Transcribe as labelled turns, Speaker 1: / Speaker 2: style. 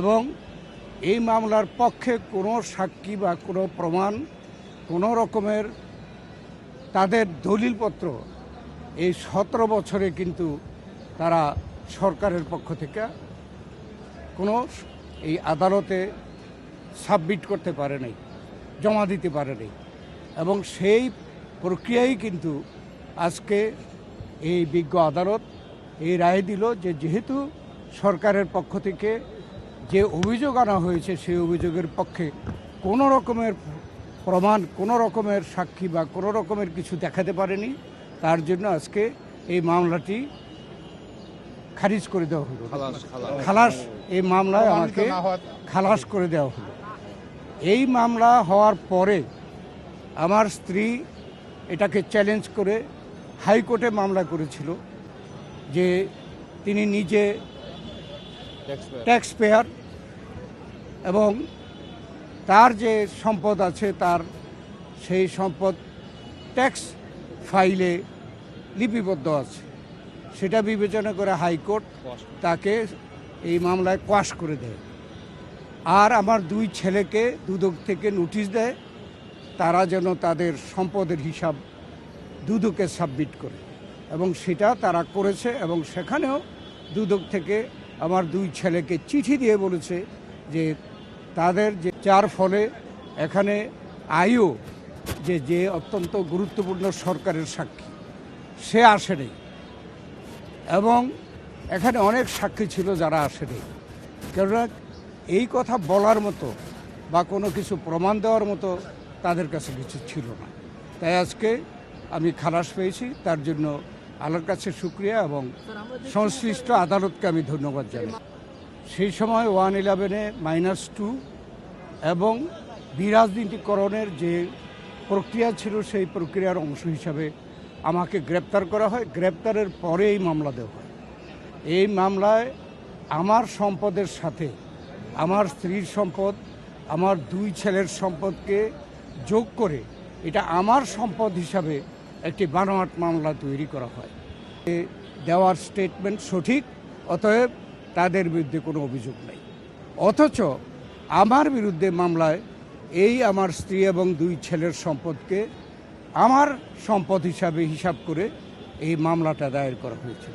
Speaker 1: এবং এই মামলার পক্ষে কোনো সাক্ষী বা কোনো প্রমাণ, কোনো রকমের তাদের দলিলপত্র এই সতেরো বছরে কিন্তু তারা সরকারের পক্ষ থেকে কোনো এই আদালতে সাবমিট করতে পারে নাই, জমা দিতে পারে নাই। এবং সেই প্রক্রিয়াই কিন্তু আজকে এই বিজ্ঞ আদালত এই রায় দিল যে যেহেতু সরকারের পক্ষ থেকে যে অভিযোগ আনা হয়েছে সেই অভিযোগের পক্ষে কোনো রকমের প্রমাণ কোনো রকমের সাক্ষী বা কোনো রকমের কিছু দেখাতে পারেনি। তার জন্য আজকে এই মামলাটি খারিজ করে দেওয়া হলো। খালাস এই মামলায় আমাকে খালাস করে দেওয়া হলো। এই মামলা হওয়ার পরে আমার স্ত্রী এটাকে চ্যালেঞ্জ করে হাইকোর্টে মামলা করেছিল যে তিনি নিজে ট্যাক্স পেয়ার এবং তার যে সম্পদ আছে তার সেই সম্পদ ট্যাক্স ফাইলে লিপিবদ্ধ আছে। সেটা বিবেচনা করে হাইকোর্ট তাকে এই মামলায় কোয়াশ করে দেয়। আর আমার দুই ছেলেকে দুদক থেকে নোটিশ দেয়। তারা যেন তাদের সম্পদের হিসাব দুদকে সাবমিট করে। এবং সেটা তারা করেছে এবং সেখানেও দুদক থেকে আমার দুই ছেলেকে চিঠি দিয়ে বলেছে যে তাদের যে যার ফলে এখানে আইও যে যে অত্যন্ত গুরুত্বপূর্ণ সরকারের সাক্ষী, সে আসেনি এবং এখানে অনেক সাক্ষী ছিল যারা আসেনি কেননা এই কথা বলার মতো বা কোনো কিছু প্রমাণ দেওয়ার মতো তাদের কাছে কিছু ছিল না। তাই আজকে আমি খালাস পেয়েছি, তার জন্য আল্লাহর কাছে শুক্রিয়া এবং সংশ্লিষ্ট আদালতকে আমি ধন্যবাদ জানাই। সেই সময় ওয়ান ইলেভেনে মাইনাস টু এবং বিরাজনীতিকরণের যে প্রক্রিয়া ছিল, সেই প্রক্রিয়ার অংশ হিসাবে আমাকে গ্রেপ্তার করা হয়। গ্রেপ্তারের পরে এই মামলা দেওয়া হয়। এই মামলায় আমার সম্পদের সাথে আমার স্ত্রীর সম্পদ, আমার দুই ছেলের সম্পদকে যোগ করে এটা আমার সম্পদ হিসাবে একটি বানোয়াট মামলা তৈরি করা হয়। দেওয়ার স্টেটমেন্ট সঠিক, অতএব তাদের বিরুদ্ধে কোনো অভিযোগ নেই। অথচ আমার বিরুদ্ধে মামলায় এই আমার স্ত্রী এবং দুই ছেলের সম্পদকে আমার সম্পদ হিসাবে হিসাব করে এই মামলাটা দায়ের করা হয়েছিল।